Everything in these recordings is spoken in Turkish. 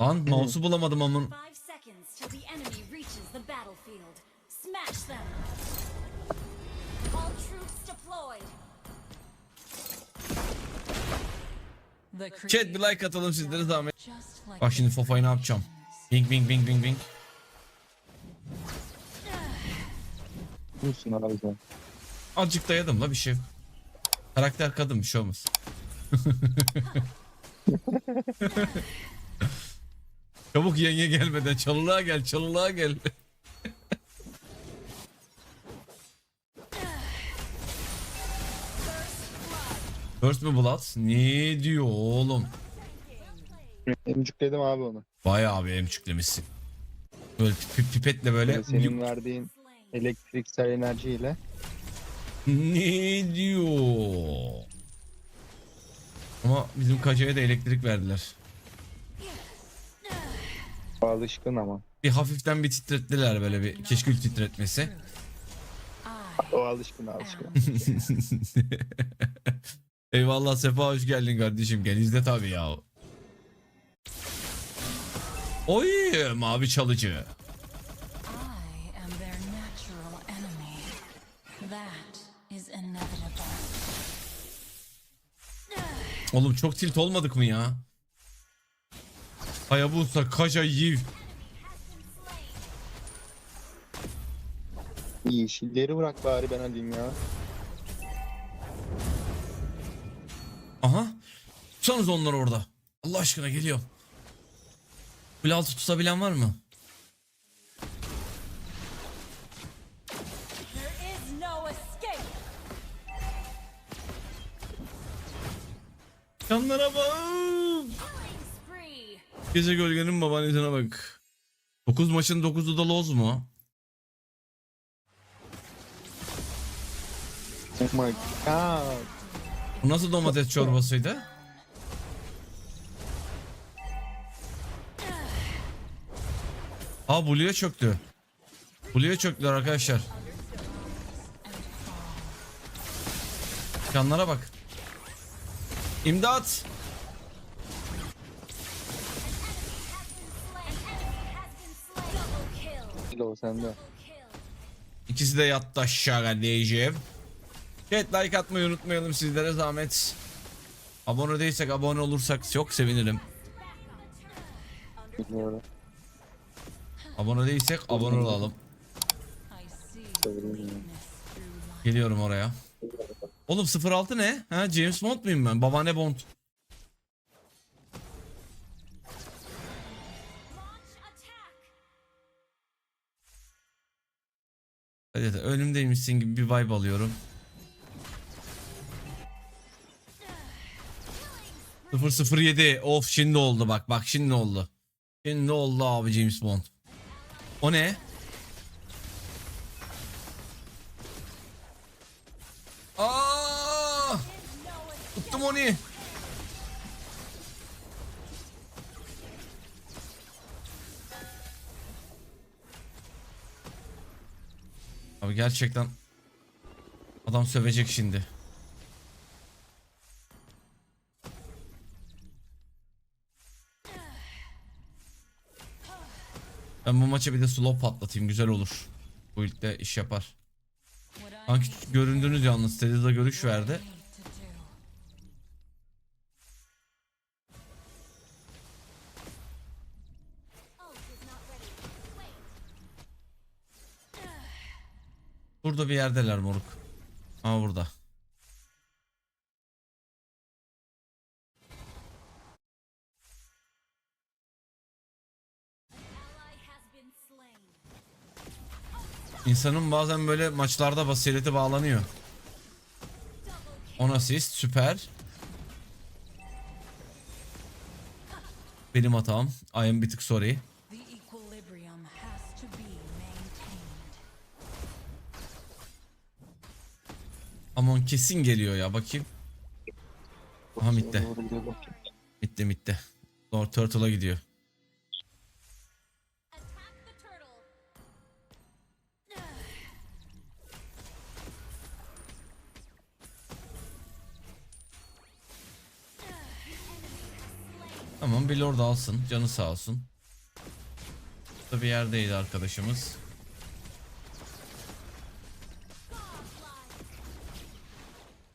Lan mouse'u bulamadım amın. Chat bir like atalım sizlere zahmet. Bak şimdi Fofa'yı ne yapacağım. Bing bing bing bing bing. Vursun abi sen. Azıcık dayadım la bir şey. Karakter kadın bir şey olmaz. Çabuk yenge gelmeden çalılığa gel çalılığa gel. First mi Blood? Ne diyor oğlum? Emcükledim abi onu. Bayağı bir emçüklemişsin. Böyle pip- pipetle böyle. Yani senin verdiğin elektriksel enerjiyle Ne diyor? Ama bizim kacaya da elektrik verdiler. Alışkın ama. Bir hafiften bir titrettiler böyle bir keşkül titretmesi. O alışkın alışkın. Eyvallah Sefa hoş geldin kardeşim. Gel izle tabii ya. Oy mavi çalıcı. Oğlum çok tilt olmadık mı ya? Hayabusa, Kaja, Yiv. Yeşilleri bırak bari ben alayım ya. Aha. Tutsanız onlar orada. Allah aşkına geliyor. Kule altı tutabilen var mı? There is no escape. Canlara bak. Gece gölgenin babaannesine bak. 9 maçın 9'u da loz mu? Oh my god. Bu nasıl domates çorbasıydı? Aa Blue'ya çöktü. Blue'ya çöktüler arkadaşlar. Canlara bak. İmdat. Kilo sende. İkisi de yattı aşağı kardeşim. Chat like atmayı unutmayalım sizlere zahmet. Abone değilsek abone olursak çok sevinirim. Bilmiyorum. Abone değilsek abone olalım. Geliyorum oraya. Oğlum 06 ne? Ha James Bond muyum ben? Babaanne Bond. Hadi önümdeymişsin gibi bir vibe alıyorum. 007 of şimdi oldu bak bak şimdi oldu. Şimdi oldu abi James Bond. O ne? Aa! Tuttum onu. Gerçekten adam sövecek şimdi. Ben bu maça bir de slow patlatayım güzel olur. Bu ilkte iş yapar. Sanki göründünüz yalnız Teddy'de görüş verdi. Burada bir yerdeler moruk. Aa burada. İnsanın bazen böyle maçlarda basireti bağlanıyor. On asist süper. Benim hatam. I am bir tık sorry. Aman kesin geliyor ya bakayım. Aha gidiyor. Bitti bitti. Doğru Turtle'a gidiyor. Tamam bir lord alsın. Canı sağ olsun. Burada bir yerdeydi arkadaşımız.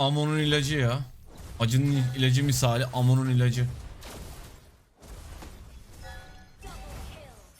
Amon'un ilacı ya. Acının ilacı misali Amon'un ilacı.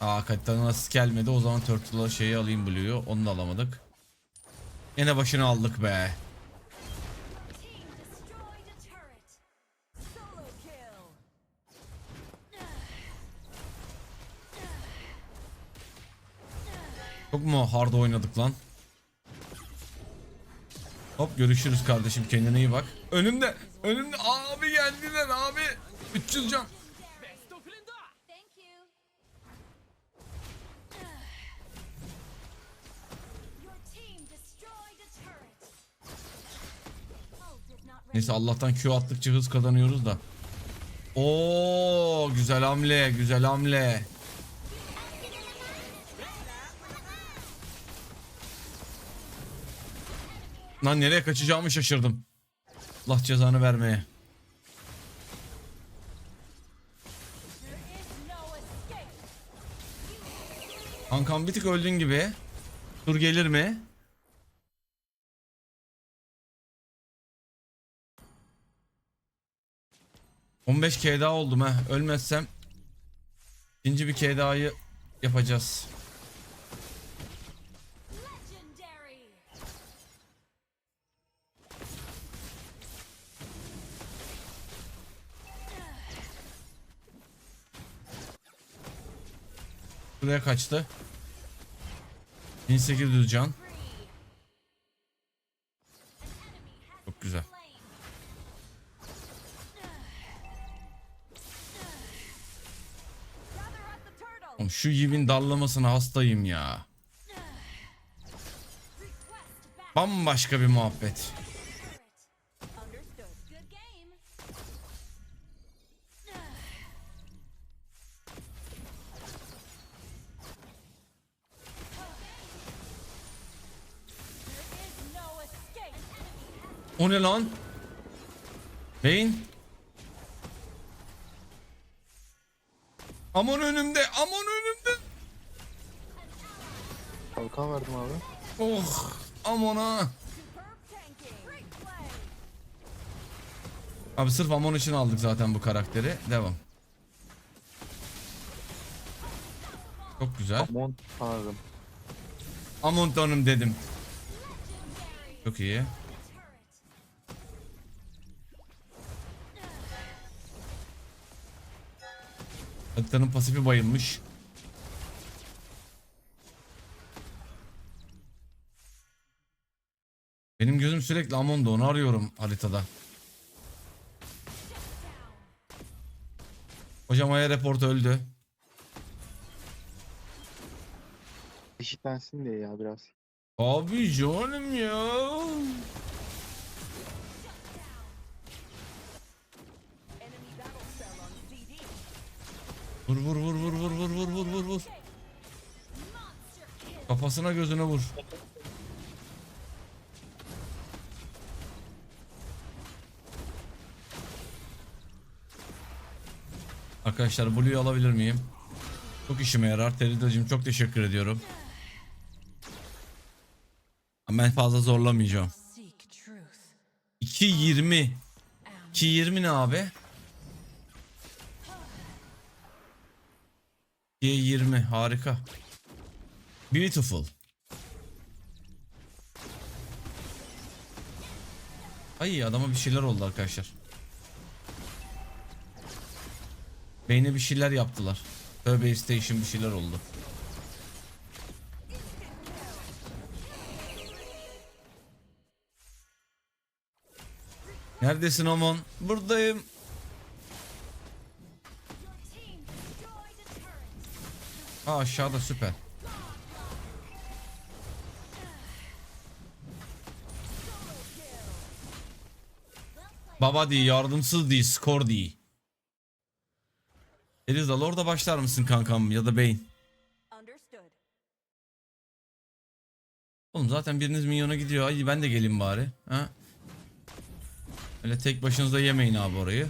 Aa Katan'a nasıl gelmedi o zaman Turtle'a şeyi alayım Blue'yu onu da alamadık. Yine başını aldık be. Çok mu hard oynadık lan? Hop görüşürüz kardeşim kendine iyi bak. Önümde önümde abi geldiler abi. 300 can. Neyse Allah'tan Q attıkça hız kazanıyoruz da. Oo güzel hamle güzel hamle. Lan nereye kaçacağımı şaşırdım. Allah cezanı vermeye. Kankam bir tık öldün gibi. Dur gelir mi? ...15 K daha oldum ha. Ölmezsem... ...ikinci bir K daha'yı yapacağız. Buraya kaçtı. 1800 can. Çok güzel. Şu Yiv'in dallamasına hastayım ya. Bambaşka bir muhabbet. O ne lan? Beyin. Aman önümde, aman önümde. Kalkan verdim abi. Oh, play. Abi sırf Amon için aldık zaten bu karakteri. Devam. Çok güzel. Aman tanrım. Amon tanım dedim. Çok iyi. Haritanın pasifi bayılmış. Benim gözüm sürekli Amon'da onu arıyorum haritada. Hocam Aya Report öldü. Eşitlensin diye ya biraz. Abi canım ya. Vur vur vur vur vur vur vur vur vur vur. Kafasına gözüne vur. Arkadaşlar Blue'yu alabilir miyim? Çok işime yarar. Teridacığım çok teşekkür ediyorum. Ben fazla zorlamayacağım. Seek truth. 2.20 2.20 ne abi? 2.20 harika. Beautiful. Ay adama bir şeyler oldu arkadaşlar. Beyne bir şeyler yaptılar. Tövbe station bir şeyler oldu. Neredesin Amon? Buradayım. Aa aşağıda süper. Baba değil, yardımsız değil, skor değil. Eliza Lord'a başlar mısın kankam ya da Beyin? Oğlum zaten biriniz minyona gidiyor. Ay ben de geleyim bari. Ha? Öyle tek başınıza yemeyin abi orayı.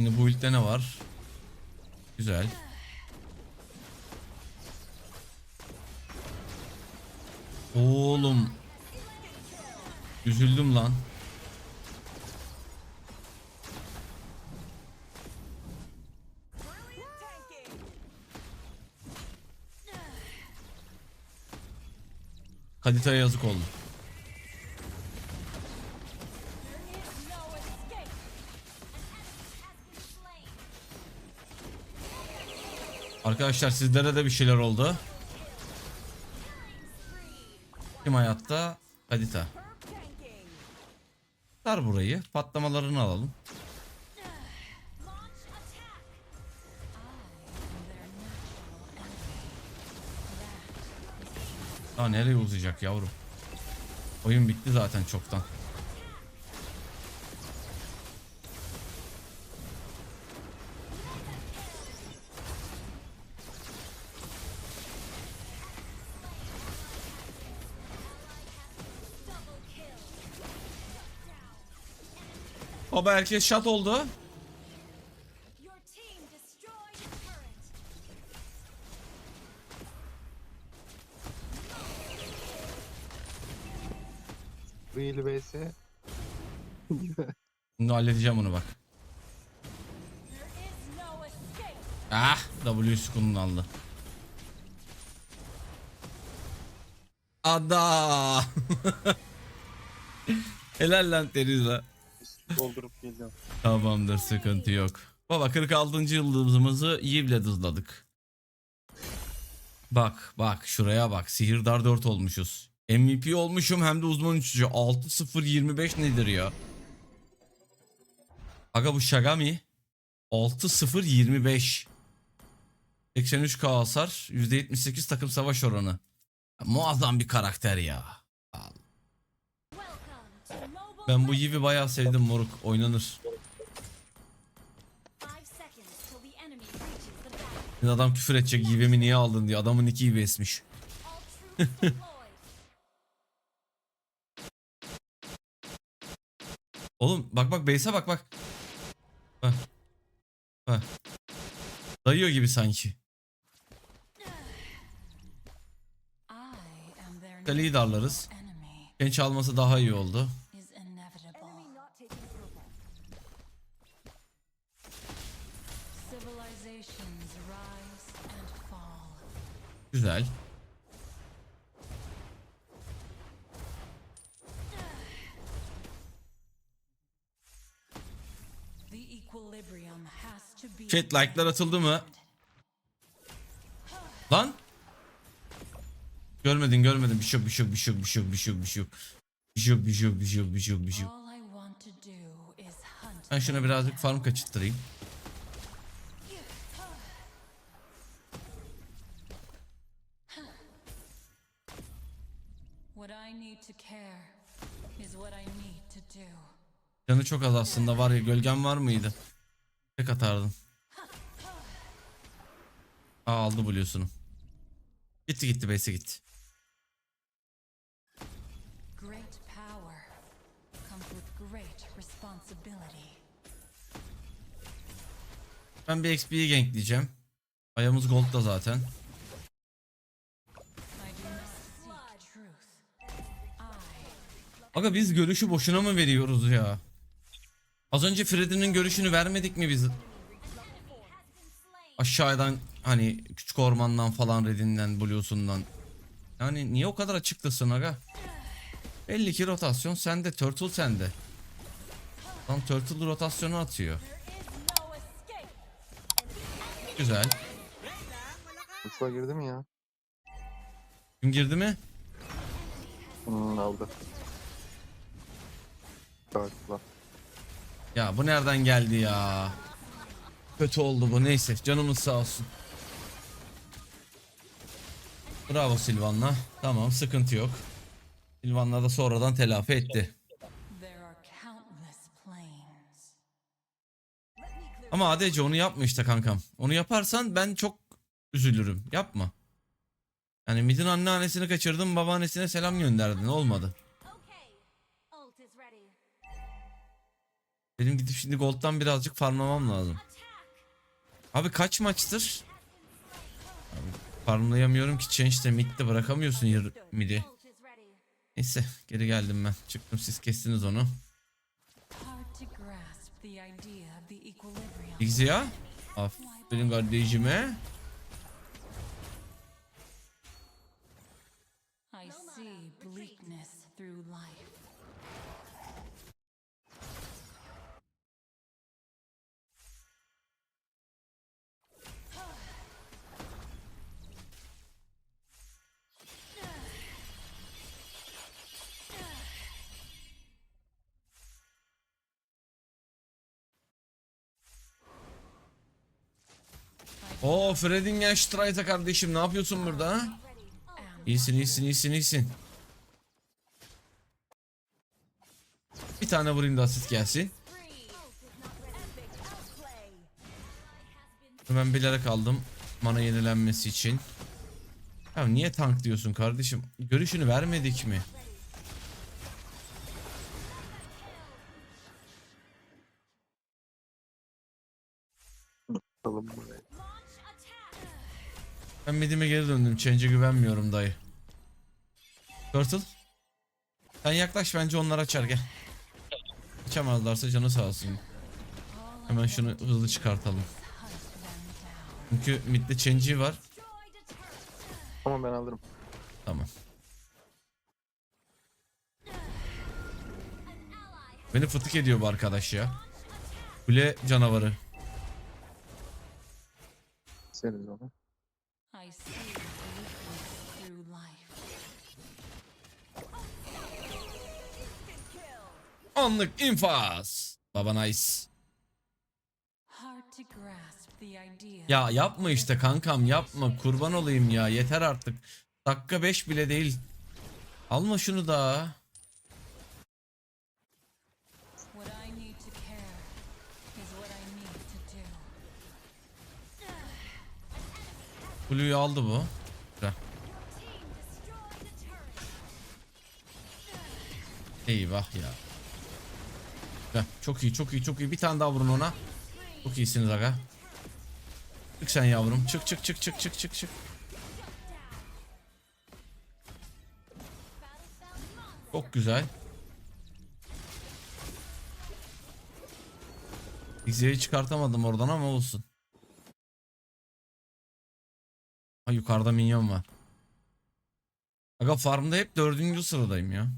Şimdi bu ilkte ne var? Güzel. Oğlum. Üzüldüm lan. Kadita'ya yazık oldu. Arkadaşlar sizlere de bir şeyler oldu. Kim hayatta? Kadita. Sar burayı. Patlamalarını alalım. Daha nereye uzayacak yavrum? Oyun bitti zaten çoktan. Baba herkes şat oldu. Vs. Şimdi halledeceğim onu bak. Ah W skununu aldı. Ada. Helal lan Teriza. Doldurup geliyorum. Tamamdır sıkıntı yok. Baba 46. yıldızımızı Yiv'le dızladık. Bak bak şuraya bak sihirdar 4 olmuşuz. MVP olmuşum hem de uzman uçucu 6-0-25 nedir ya? Aga bu mı? 6-0-25 83k hasar %78 takım savaş oranı. Muazzam bir karakter ya. Ben bu. Yiv'i bayağı sevdim moruk oynanır. Şimdi adam küfür edecek Yiv'imi niye aldın diye adamın iki Yivi esmiş. Oğlum bak bak base'e bak bak. Bak. Bak. Dayıyor gibi sanki. Kaleyi darlarız. Genç alması daha iyi oldu. Güzel. Chat like'lar atıldı mı? Lan. Görmedin görmedin bir şey yok bir şey yok bir şey yok bir şey yok bir şey yok bir şey yok. Bir şey yok bir şey yok bir şey yok bir şey yok şey. Ben şuna birazcık farm kaçırttırayım. Canı çok az aslında var ya gölgen var mıydı? Tek atardın. Aa aldı Blue'sunu. Gitti gitti base'e gitti. Ben bir XP'yi gankleyeceğim. Ayağımız zaten. Seek truth. I Aga biz görüşü boşuna mı veriyoruz ya? Az önce Freddy'nin görüşünü vermedik mi biz? Aşağıdan hani küçük ormandan falan Red'inden Blue'sundan. Yani niye o kadar açıktasın aga? Belli ki rotasyon sende, Turtle sende. Lan Turtle rotasyonu atıyor. Güzel. Mutfağa girdi mi ya? Kim girdi mi? Hmm, aldı. Galiba. Ya bu nereden geldi ya? Kötü oldu bu neyse canımız sağ olsun. Bravo Silvan'la. Tamam sıkıntı yok. Silvan'la da sonradan telafi etti. Ama ADC onu yapma işte kankam. Onu yaparsan ben çok üzülürüm. Yapma. Yani midin anneannesini kaçırdın babaannesine selam gönderdin olmadı. Benim gidip şimdi Gold'dan birazcık farmlamam lazım. Abi kaç maçtır? Abi farmlayamıyorum ki change'de mid'de bırakamıyorsun yar- mid'i. Neyse geri geldim ben. Çıktım siz kestiniz onu. Hard to grasp Oo Fredingen Streiter kardeşim ne yapıyorsun burada? İyisin iyisin iyisin iyisin. Bir tane vurayım da asist gelsin. Hemen bilerek aldım. Mana yenilenmesi için. Ya niye tank diyorsun kardeşim? Görüşünü vermedik mi? Atalım buraya. Ben midime geri döndüm. Change'e güvenmiyorum dayı. Turtle. Sen yaklaş bence onlar açar gel. Açamazlarsa canı sağ olsun. Hemen şunu hızlı çıkartalım. Çünkü midde change'i var. Ama ben alırım. Tamam. Beni fıtık ediyor bu arkadaş ya. Kule canavarı. Seniz onu. I see bleakness through life. Anlık infaz. Baba nice. Ya yapma işte kankam yapma kurban olayım ya yeter artık. Dakika 5 bile değil. Alma şunu da. Blue'yu aldı bu. Güzel. Eyvah ya. Güzel. Çok iyi çok iyi çok iyi. Bir tane daha vurun ona. Çok iyisiniz aga. Çık sen yavrum. Çık çık çık çık çık çık çık. Çok güzel. X'yi çıkartamadım oradan ama olsun. Ha yukarıda minyon var. Aga farmda hep dördüncü sıradayım ya.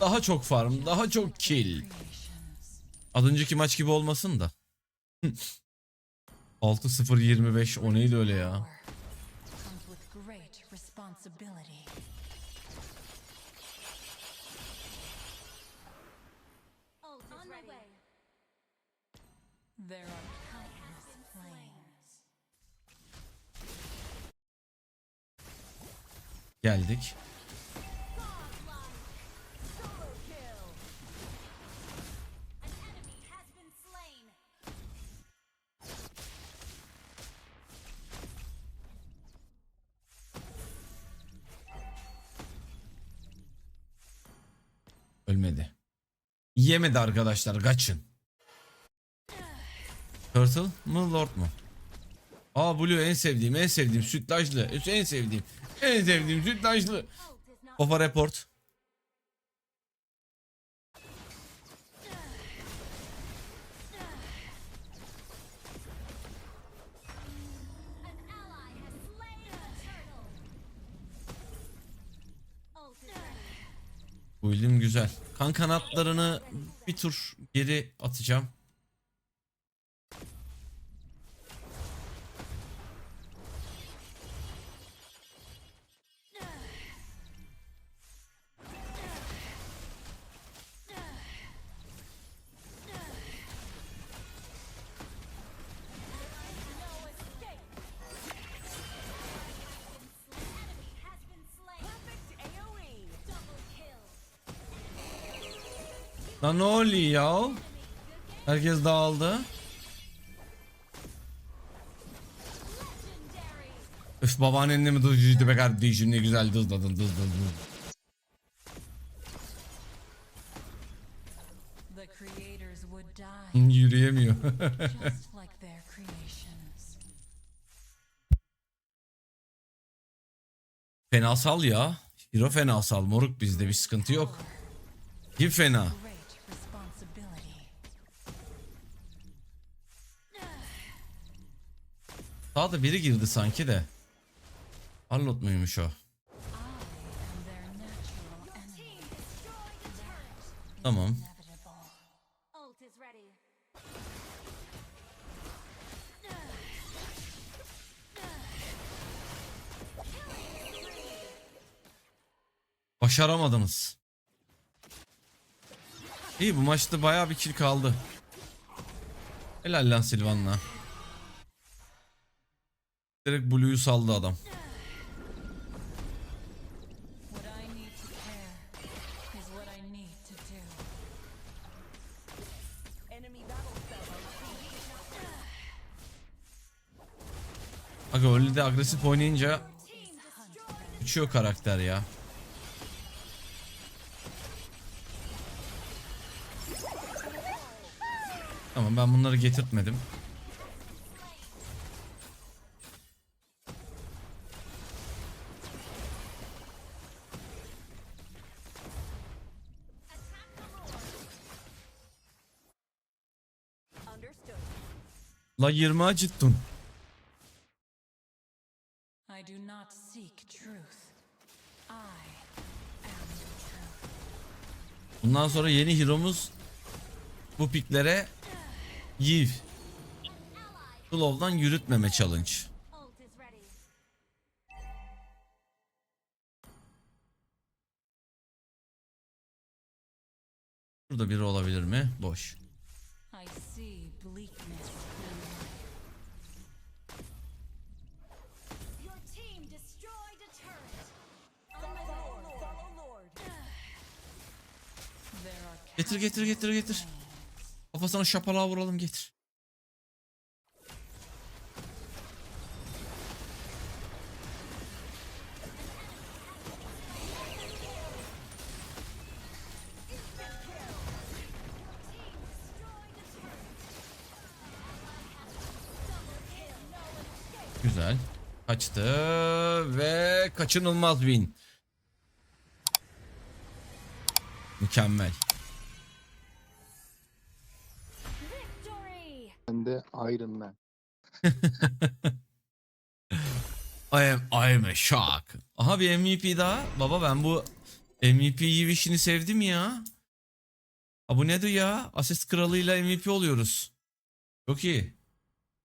Daha çok farm, daha çok kill. Az önceki maç gibi olmasın da. 6-0-25 o neydi öyle ya? Power comes Geldik. Ölmedi. Yemedi arkadaşlar kaçın. Turtle mı Lord mu? Aa Blue en sevdiğim en sevdiğim sütlaçlı en sevdiğim en sevdiğim not Ofa report. An ally has slain a turtle. Ult is ready. Bu ilim güzel. Kan kanatlarını bir tur geri atacağım. Lan ne oluyor ya? Herkes dağıldı. Üf babaannenle mi dızcıydı be kardeşim ne güzel dızladın dızladın. Hmm, yürüyemiyor. fenasal ya. Hiro fenasal moruk bizde bir sıkıntı yok. Kim fena? Daha biri girdi sanki de. Arlot muymuş o? Tamam. Başaramadınız. İyi bu maçta bayağı bir kill kaldı. Helal lan Silvan'la. Direkt Blue'yu saldı adam. Aga öyle de agresif oynayınca uçuyor karakter ya. Tamam ben bunları getirtmedim. La 20 acıttın. I do not seek truth. I am truth. Bundan sonra yeni hero'muz bu piklere Yiv. Slow'dan yürütmeme challenge. Burada biri olabilir mi? Boş. Getir getir getir getir. Kafasına şapalağa vuralım getir. Güzel. Kaçtı ve kaçınılmaz win. Mükemmel. Iron Man. I am, I am a shock. Aha bir MVP daha. Baba ben bu MVP işini sevdim ya. Ha bu nedir ya? Asist kralıyla MVP oluyoruz. Çok iyi.